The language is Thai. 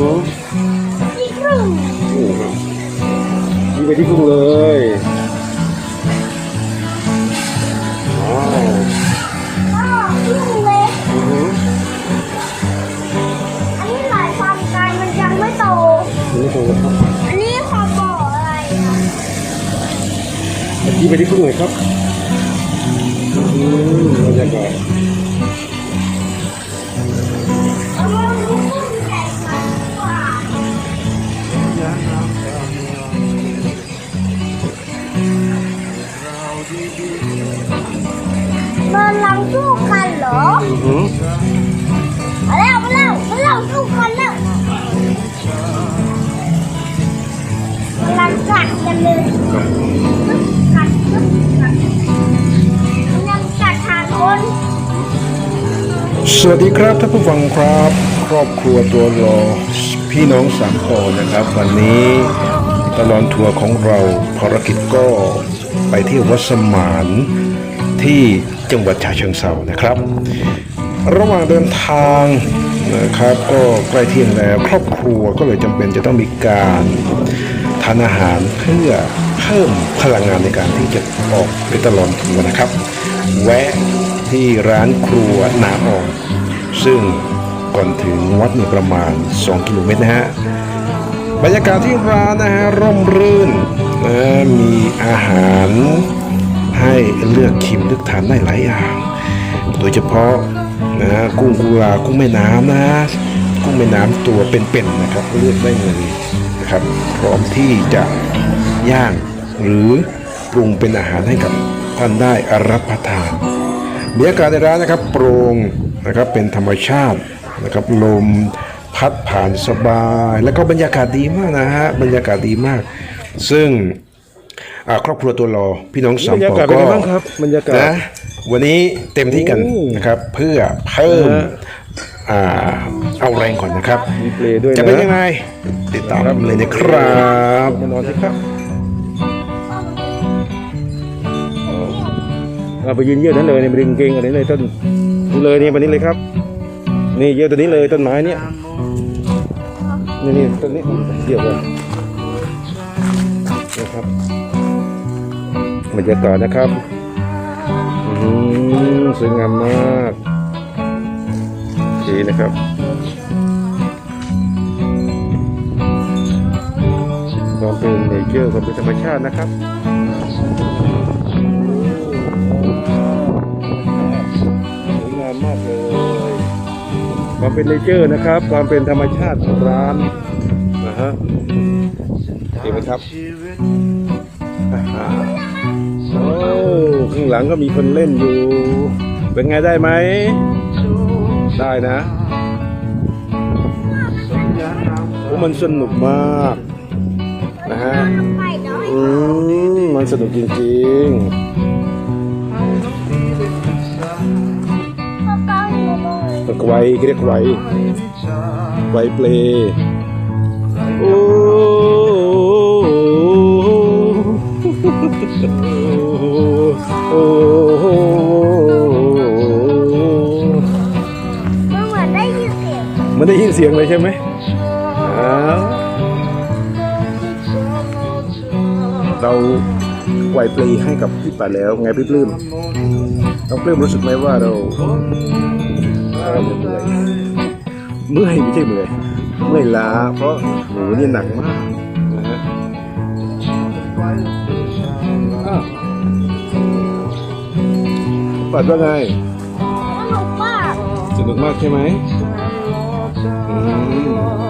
กุ้งอือหือมีกุ้งนี่ครับนี่ไปที่กุ้งเลยว้าวอ้าวกุ้งเล็กอือหืออันนี้หลายความกันมันยังไม่โต นี่ครับอันนี้ขอบอกอะไรอะนี่ไปที่กุ้งเลยครับอืมบรรยากาศ รออือหือมาแล้วมาแล้วมาแล้วสู้กันแล้วกำลังกัดกันเลยกัดกัดกัดกำลังกัดทาคนสวัสดีครับท่านผู้ฟังครับ ครอบครัวตัวรอพี่น้องสามคนนะครับ วันนี้ตลอดทัวร์ของเราภารกิจก็ไปที่วัดสมานที่ จังหวัดฉะเชิงเทรานะครับ ระหว่างเดินทางนะครับก็ใกล้เที่ยงแล้วครอบครัวก็เลยจำเป็นจะต้องมีการทานอาหารเพื่อเพิ่มพลังงานในการที่จะออกไปตลอดทัวร์นะครับ แวะที่ร้านครัวนาอองซึ่งก่อนถึงวัดมีประมาณ 2 กิโลเมตรนะฮะบรรยากาศที่ร้านนะฮะร่มรื่นนะมีอาหาร เลือกชิมเลือกทานได้หลายอย่าง โดยเฉพาะนะกุ้งกุลากุ้งแม่น้ำนะกุ้งแม่น้ำตัวเป็นๆนะครับ เลือกได้เลยนะครับ พร้อมที่จะย่างหรือปรุงเป็นอาหารให้กับท่านได้รับประทานบรรยากาศในร้านนะครับโปร่งนะครับเป็นธรรมชาตินะครับลมพัดผ่านสบาย แล้วก็บรรยากาศดีมากนะฮะบรรยากาศดีมาก ซึ่ง อ่าครอบครัวตัวรอพี่น้องสามบรรยาปอกาศเป็นก็ไงบ้างครับบรรยากาศนะวันนี้เต็มที่กันโอ้นะครับ เพื่อเพิ่มนะฮะอ่าเอาแรงก่อนนะครับ มีเปลด้วยนะจะเป็นยังไง ติดตามเลยนะครับมานอนสิครับเอาไปยืนเยื่อนั้นเลยในบริงเกงอันนี้เลยต้นนี่เลยนี่วันนี้เลยครับ นี่เยื่อตัวนี้เลยต้นไม้เนี่ยนี่นี่ต้นนี้เดี่ยวเลยนะครับ บรรยากาศนะครับอืมสวยงามมากดีนะครับความเป็นเนเจอร์ความเป็นธรรมชาตินะครับสวยงามมากเลยความเป็นเนเจอร์นะครับ ความเป็นธรรมชาติของร้านนะฮะเห็นไหมครับ โอ้ข้างหลังก็มีคนเล่นอยู่ เป็นไงได้ไหม ได้นะอยากนำโอ้มันสนุกมาก นะฮะไปน้อยอืมมันสนุกจริงๆพ่อก้าวอยู่เลยตะไวเรียกไวไวเปล สียงมันได้ยินเสียงเลยใช่ไหมอ้าวเราไหวปลีให้กับพี่ป่าแล้ว ไงพี่ปลื้มน้องปลื้มรู้สึกไหมว่าเราเราเหนื่อยเมื่อยไม่ใช่เมื่อยเมื่อยล้าเพราะโหนี่หนักมากนะฮะอ้าวปัดว่าไงสนุกมากสนุกมากใช่ไหม 你我。